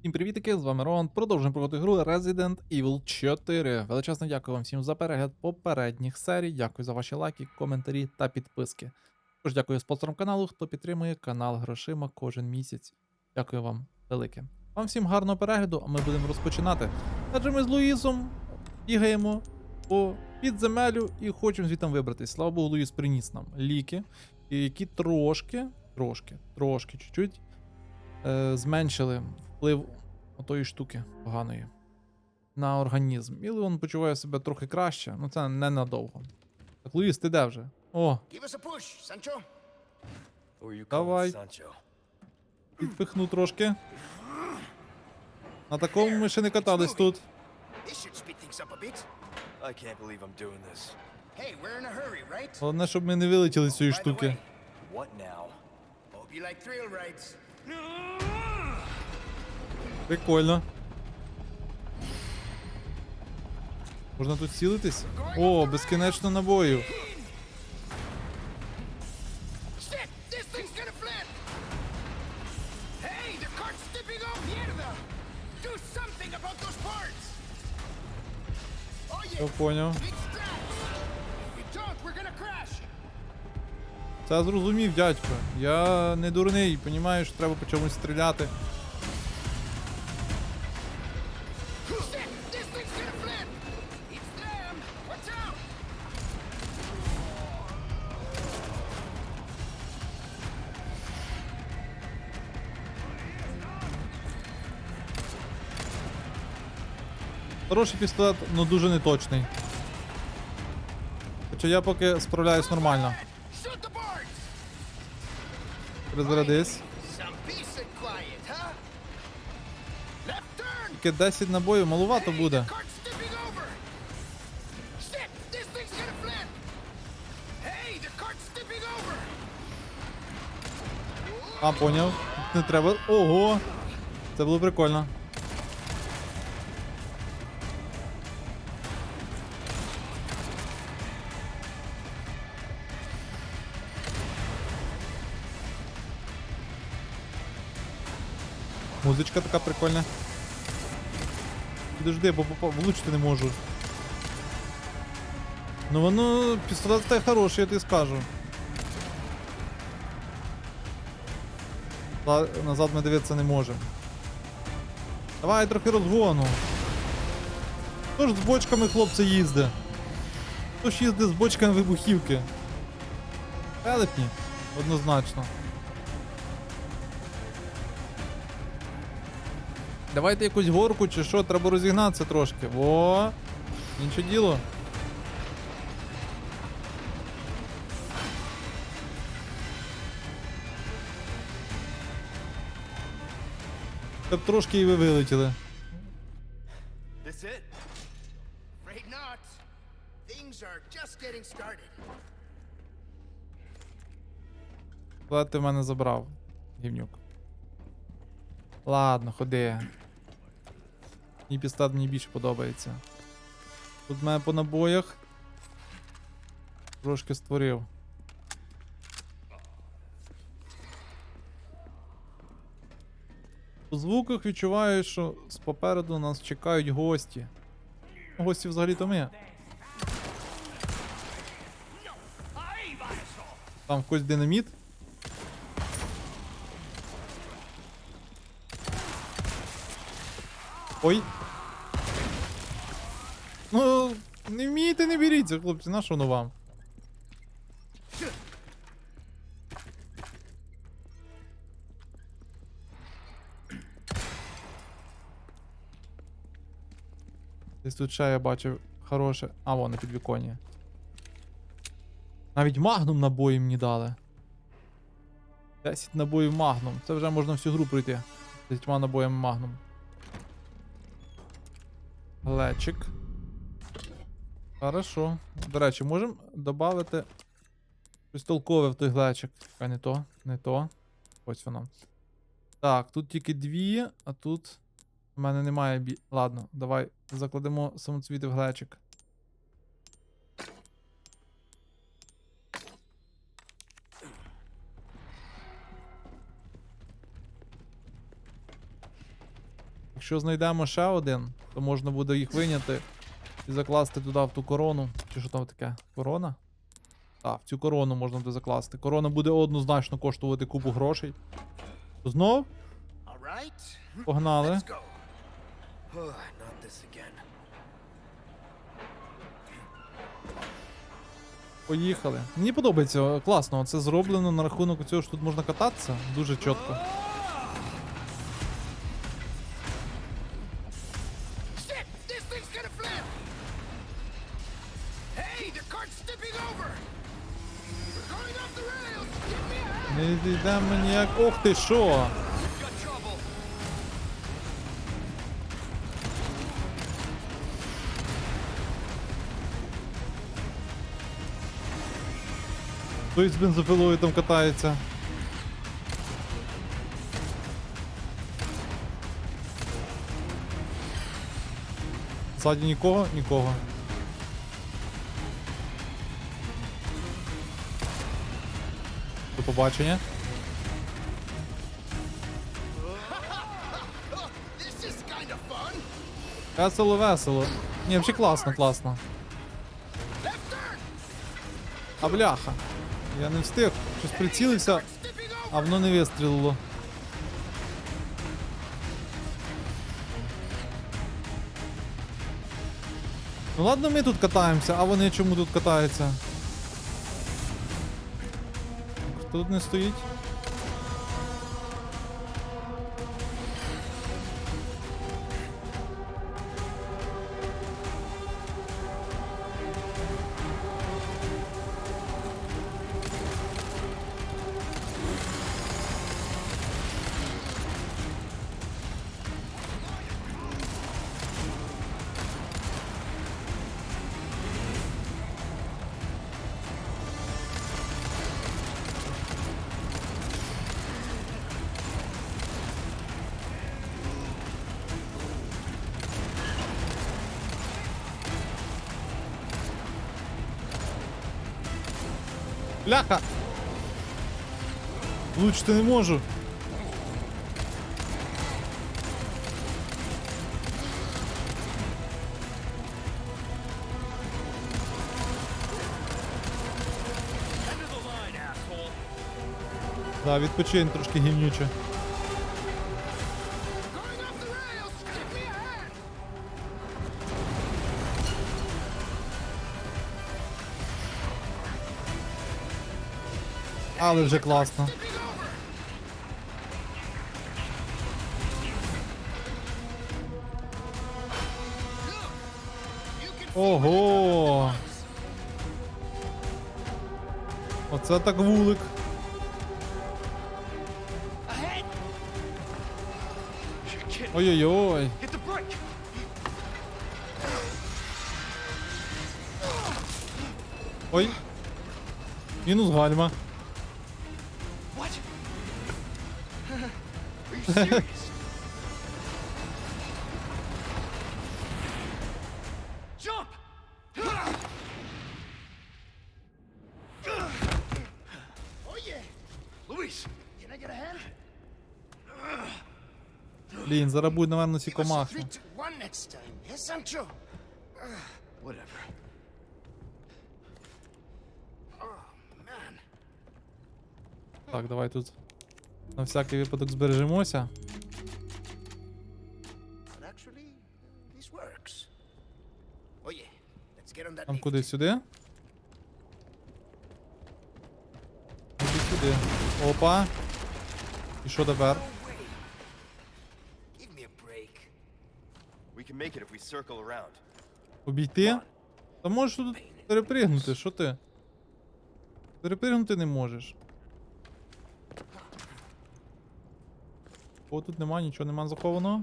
Всім привітики, з вами Рон. Продовжуємо проходити гру Resident Evil 4. Величезно дякую вам всім за перегляд попередніх серій. Дякую за ваші лайки, коментарі та підписки. Також дякую спонсорам каналу, хто підтримує канал грошима кожен місяць. Дякую вам велике. Вам всім гарного перегляду, а ми будемо розпочинати. Адже ми з Луїсом бігаємо по підземелю і хочемо звідти вибратись. Слава Богу, Луїс приніс нам ліки, які трошки, трошки, трошки, чуть-чуть е, зменшили вплив отої штуки поганої на організм. І він почуває себе трохи краще, ну це ненадовго. Так, Луїс, ти де вже? О, Давай. підпихну трошки. На такому ми ще не катались тут. Головне, щоб ми не вилетіли з цієї штуки. Прикольно. Можна тут цілитись? О, безкінечно! Oh Я поняв. Це зрозумів, дядько. Я не дурний, понімаю, що треба по чомусь стріляти. Хороший пістолет, але дуже неточний. Хоча я поки справляюсь нормально. Розрядись. Тільки 10 набоїв малувато буде. А, поняв. Не треба. Ого! Це було прикольно. Музичка така прикольна. Підожди, бо влучити не можу. Ну воно пістолет та хороший, я тобі скажу. Назад ми дивитися не можемо. Давай трохи розгону. Хто ж з бочками хлопці їздить? Хто ж їздить з бочками вибухівки? Телепні, однозначно. Давайте якусь горку чи що, треба розігнатися трошки. Во! Інше діло. Щоб трошки і ви вилетіли. This it? Afraid not. Things are just getting started. Куди ти в мене забрав, гівнюк? Ладно, ходи. Мій пістат мені більше подобається. Тут мене по набоях. Трошки створив. По звуках відчуваю, що попереду нас чекають гості. Гості взагалі-то ми. Там когось динаміт. Ой. Ну, не вмієте, не беріться, хлопці, на що воно вам? Десь тут ще я бачив хороше. А, вон на підвіконні. Навіть магнум набої мені дали. 10 набоїв магнум. Це вже можна всю гру пройти. З 10 набоями магнум. Глечик. Хорошо. До речі, можемо додати щось толкове в той глечик. А не то, не то. Ось воно. Так, тут тільки дві, а тут. У мене немає бі. Ладно, давай закладемо самоцвіти в глечик. Якщо знайдемо ще один, то можна буде їх виняти і закласти туди в ту корону. Чи що там таке? Корона? Так, в цю корону можна буде закласти. Корона буде однозначно коштувати купу грошей. Знов? Погнали. Поїхали. Мені подобається, класно. Це зроблено на рахунок цього, що тут можна кататися. Дуже чітко. Не йдемо ніяк. Ох ти що! Хтось з бензопилою там катається. Ззаді нікого? Нікого. Побачення. Весело, весело. Ні, взагалі класно, класно. А бляха. Я не встиг. Щось прицілився, а воно не вистрілило. Ну ладно, ми тут катаємося, а вони чому тут катаються? Хто тут не стоїть? Бляха! Влучити не можу. Да, відпочинь трошки гівнюче. See where the Ого! Оце так вулик. Ой-ой-ой. Ой. Мінус гальма. Блін, зараз буде, напевно, ці комахи. Oh. Так, давай тут на всякий випадок збережемося. Oh Там куди сюди? Іди сюди. Опа. І що тепер? Обійти? Та можеш тут перепригнути, що ти? Перепригнути не можеш. О, тут нема нічого, нема захованого.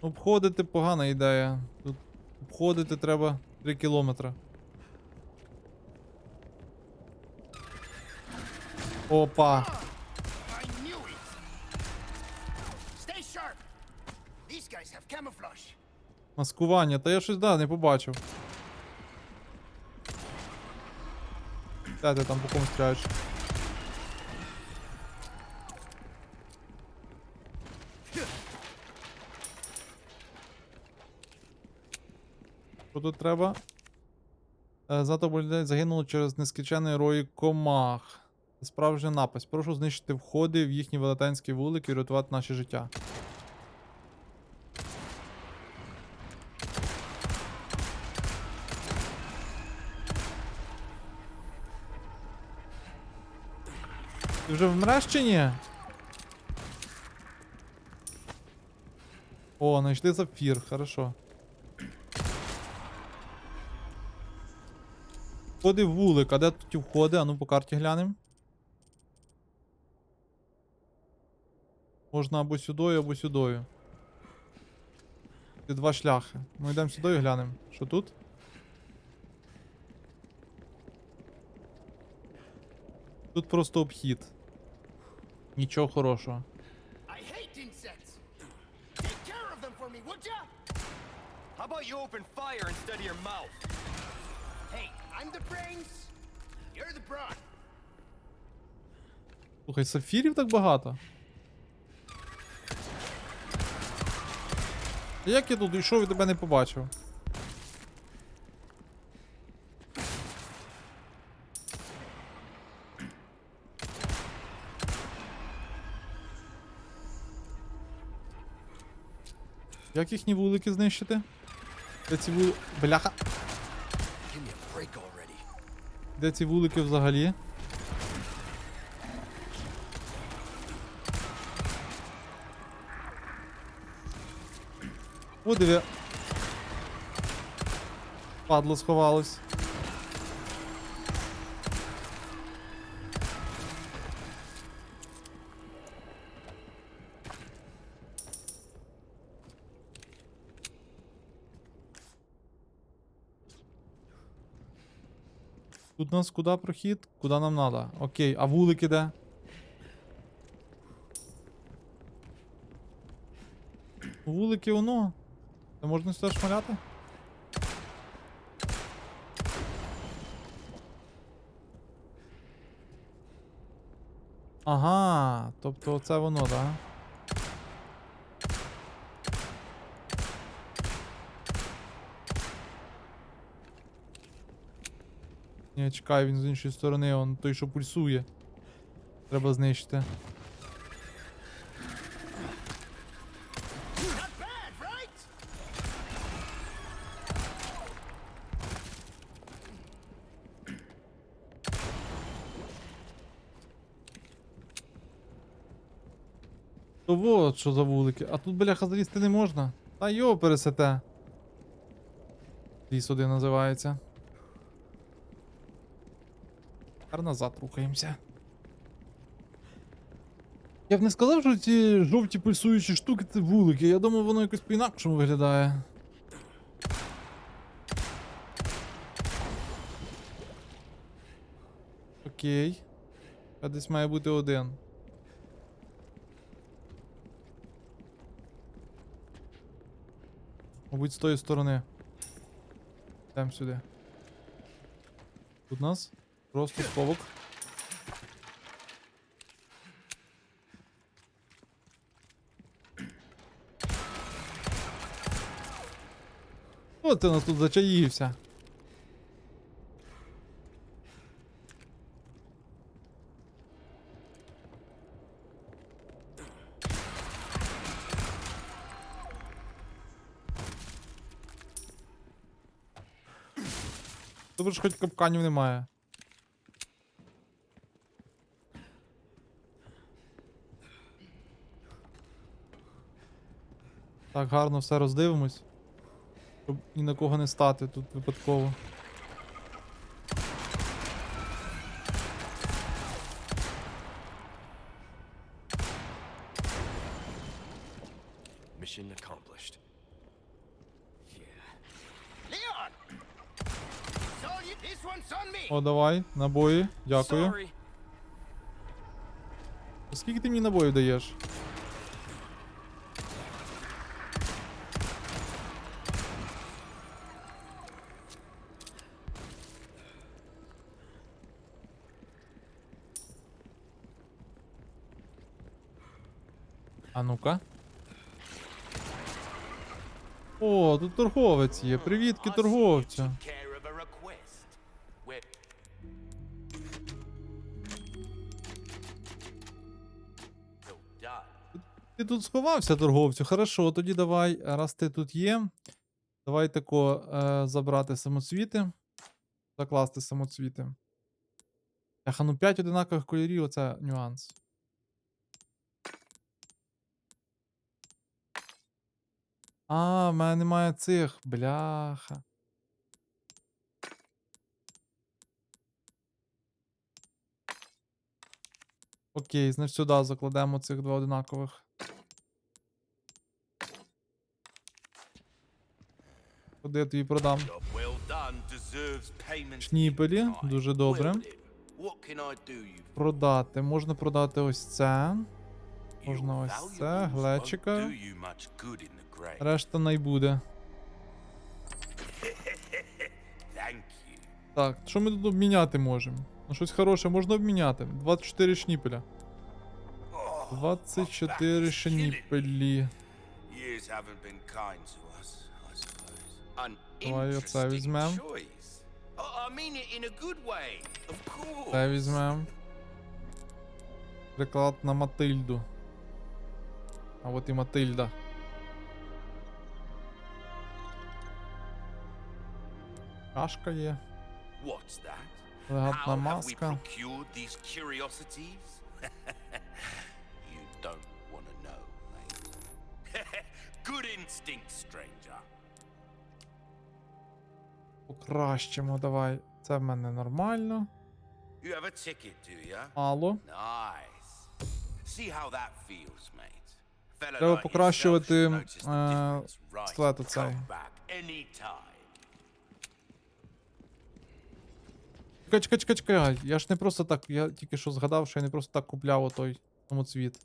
Обходити погана ідея. Тут обходити треба 3 кілометри. Опа. Маскування, та я щось да, не побачив. Де ти там по кому стріляєш? Що тут треба? Е, Зато людей загинуло через нескінченний рої комах. Справжня напасть. Прошу знищити входи в їхні велетенські вулики і рятувати наші життя. Ти вже вмреш чи ні? О, знайшли сапфір, хорошо. Входи вулик, а де тут входи? А ну по карті глянемо. Можна або сюдою, або сюдою. Це два шляхи. Ми йдемо сюди і глянемо. Що тут? Тут просто обхід. Нічого хорошого. How about you open fire instead of your mouth? Слухай, сапфірів так багато. Як я тут йшов і тебе не побачив? Як їхні вулики знищити? Ці вули... Бляха! Де ці вулики взагалі? О, диви. Падло сховалось. У нас куди прохід? Куди нам надо? Окей, а вулики де? Вулики воно. Це можна сюди шмаляти? Ага, тобто це воно, да? Ні, чекай, він з іншої сторони, он той, що пульсує. Треба знищити. То вот що за вулики. А тут, бляха, залізти не можна. Та йо, пересете. Ліс один називається. Тепер назад рухаємося. Я б не сказав, що ці жовті пульсуючі штуки це вулики. Я думав, воно якось по-інакшому виглядає. Окей. А десь має бути один. Мабуть, з тої сторони. Йдемо сюди. Тут нас просто сховок. Хто ти нас тут зачаївся? Добре, що хоч капканів немає. Так, гарно все роздивимось. Щоб ні на кого не стати тут випадково. Mission accomplished. О, давай, набої. Дякую. Скільки ти мені набоїв даєш? А ну-ка. О, торговець є. Привітки, done. Ти тут сховався, торговцю. Хорошо, тоді давай, раз ти тут є. Давай тако е, забрати самоцвіти. Закласти самоцвіти. Ах, ну 5 одинакових кольорів, оце нюанс. А, в мене немає цих. Бляха. Окей, значить сюди закладемо цих два одинакових. Куди я тобі продам? Шніпелі, дуже добре. Продати. Можна продати ось це. Можна ось це, глечика. Решта найбуде. Так, що ми тут обміняти можемо? Ну щось хороше можна обміняти. 24 шніпеля. Oh, 24 killing. шніпелі. Давай оце візьмем. Це візьмем. Приклад на Матильду. А от і Матильда. Mate. Good instinct, stranger. Покращимо, давай. Це в мене нормально. Мало. Треба покращувати, е, difference, right? Чекай, чекай, чекай, чекай. Я ж не просто так. Я тільки що згадав, що я не просто так купляв отой самоцвіт.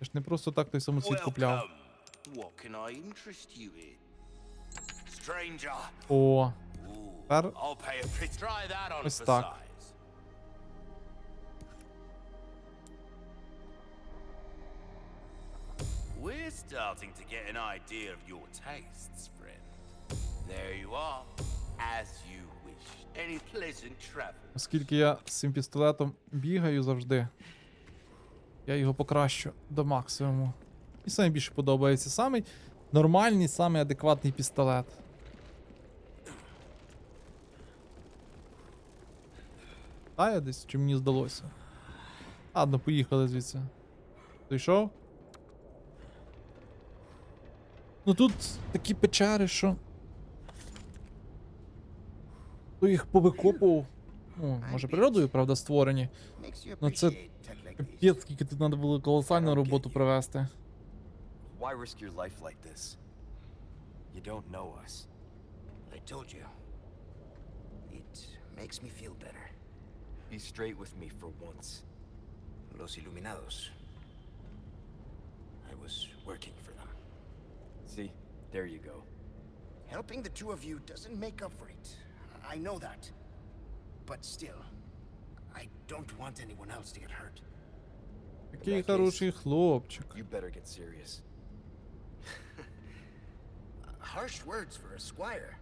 Я ж не просто так той самоцвіт купляв. Welcome. What can I starting to get an idea of your tastes, friend. There you are, as you wish. Any pleasant travel. оскільки я з цим пістолетом бігаю завжди, я його покращу до максимуму. І саме більше подобається. Самий нормальний, самий адекватний пістолет. Та я десь, чи мені здалося. Ладно, поїхали звідси. Дійшов? Ну тут такі печери, що. Хто їх повикопував? Ну, може природою, правда, створені. Ну це капець, скільки тут треба було колосальну роботу провести. Why risk your life like this? You don't know us. I told you. It makes me feel better. Be straight with me for once. Los Iluminados. I was working for them. See? There you go. Helping the two of you doesn't make up for it. I know that. But still, I don't want anyone else to get hurt. Такий хороший хлопчик. You better get serious. Harsh words for a squire.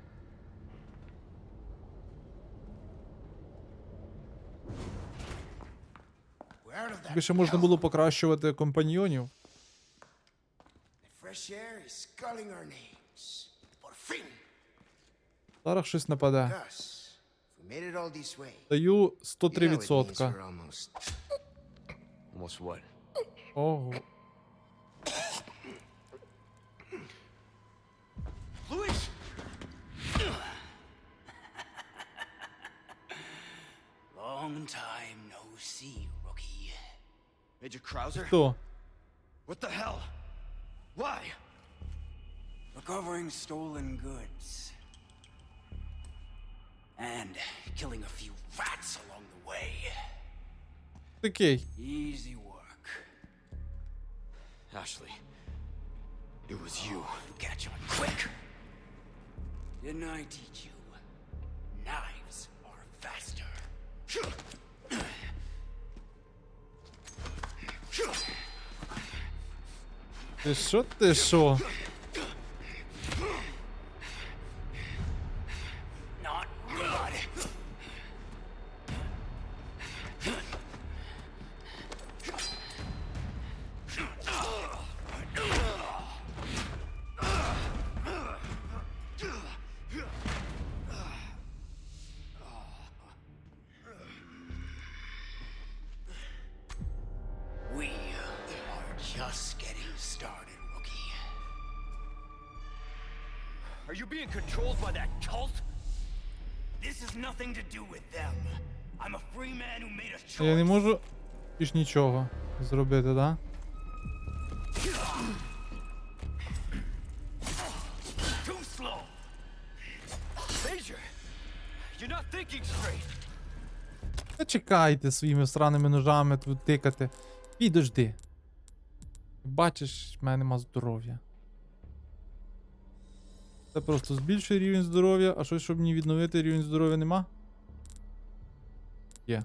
We're out of that. Тільки ще можна hell. було покращувати компаньйонів. Fresh air is calling our names. Por fin. Зараз щось нападе. Даю 103 відсотка. Ого. Луїс! Long time no see, rookie. Major Krauser? Кто? What the hell? Why? Recovering stolen goods. And killing a few rats along the way. Okay. Easy work. Ashley, it was you. Oh, catch on quick. Didn't I teach you? Knives are faster. Ти що, ти що? Більш нічого зробити, да? Та чекайте своїми сраними ножами тут тикати. Підожди. Бачиш, в мене нема здоров'я. Це просто збільшує рівень здоров'я, а щось, щоб мені відновити рівень здоров'я нема? Є.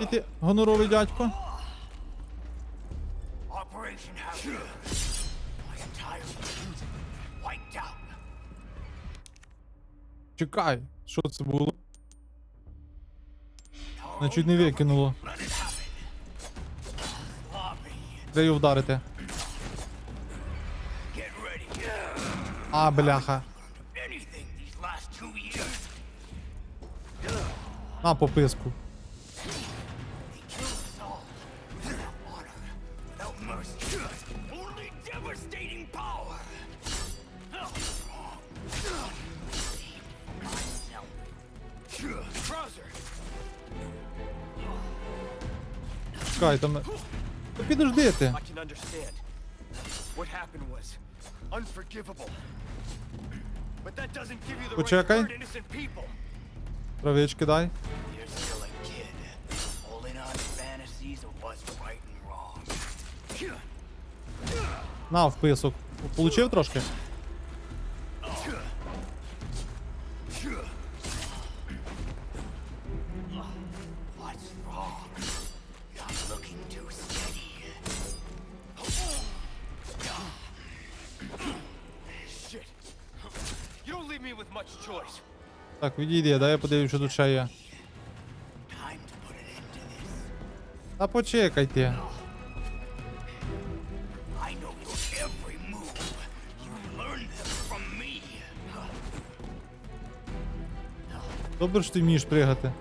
І ти гоноровий дядько. Чекай, що це було? Our Мене чуть own не викинуло. Де його вдарити? А, бляха. На пописку. On to fantasies of what's right and wrong. На, вписок. Получив трошки? Так, відійди, дай я подивлюсь, що тут ще є. Та почекай ти. I know your every move. You learned them from me. Добре, що ти вмієш пригати.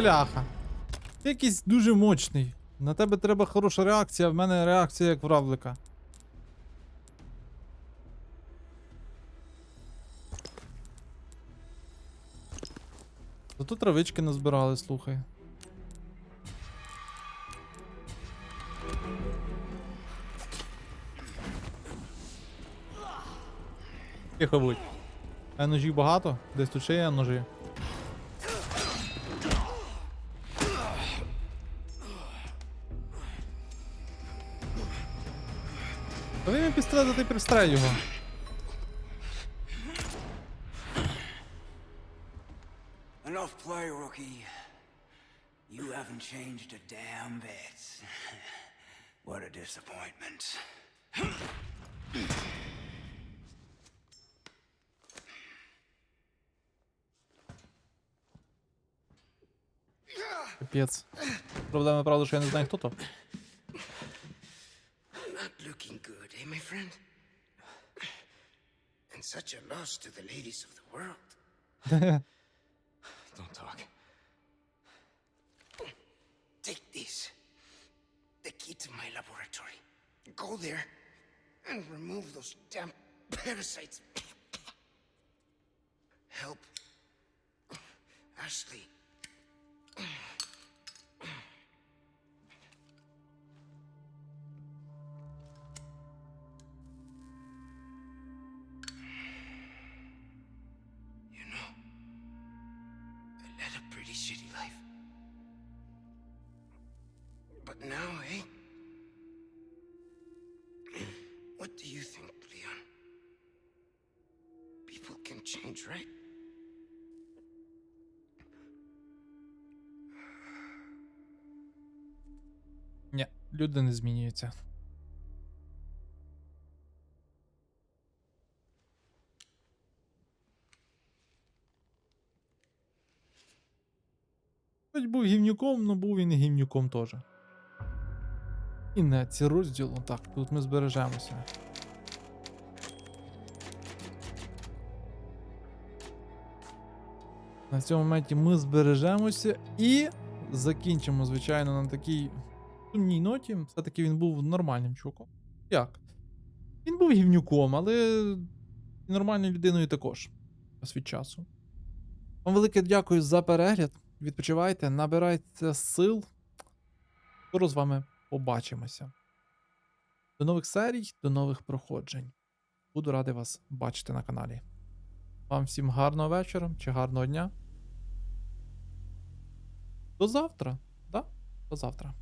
Бляха. Ти якийсь дуже мощний. На тебе треба хороша реакція, а в мене реакція як в равлика. Зато травички назбирали, слухай. Тихо будь. А ножів багато? Десь тут ще є ножі. Та він пістолет, а ти пристрель його. Enough play, rookie. You haven't changed a damn bit. what a disappointment. Капець. Проблема, правда, що я не знаю, хто то. Not looking good, eh, my friend? And such a loss to the ladies of the world. Don't talk. Take this. The key to my laboratory. Go there and remove those damn Parasites. Help. Ashley. Change? Ні, люди не змінюються. Хоч був гівнюком, але був він і гівнюком теж. І не ці розділу. Так, тут ми збережемося. На цьому моменті ми збережемося і закінчимо, звичайно, на такій сумній ноті. Все-таки він був нормальним чуваком. Як? Він був гівнюком, але нормальною людиною також. Час від часу. Вам велике дякую за перегляд. Відпочивайте, набирайте сил. Скоро з вами побачимося. До нових серій, до нових проходжень. Буду радий вас бачити на каналі. Вам всім гарного вечора чи гарного дня. До завтра. Да? До завтра.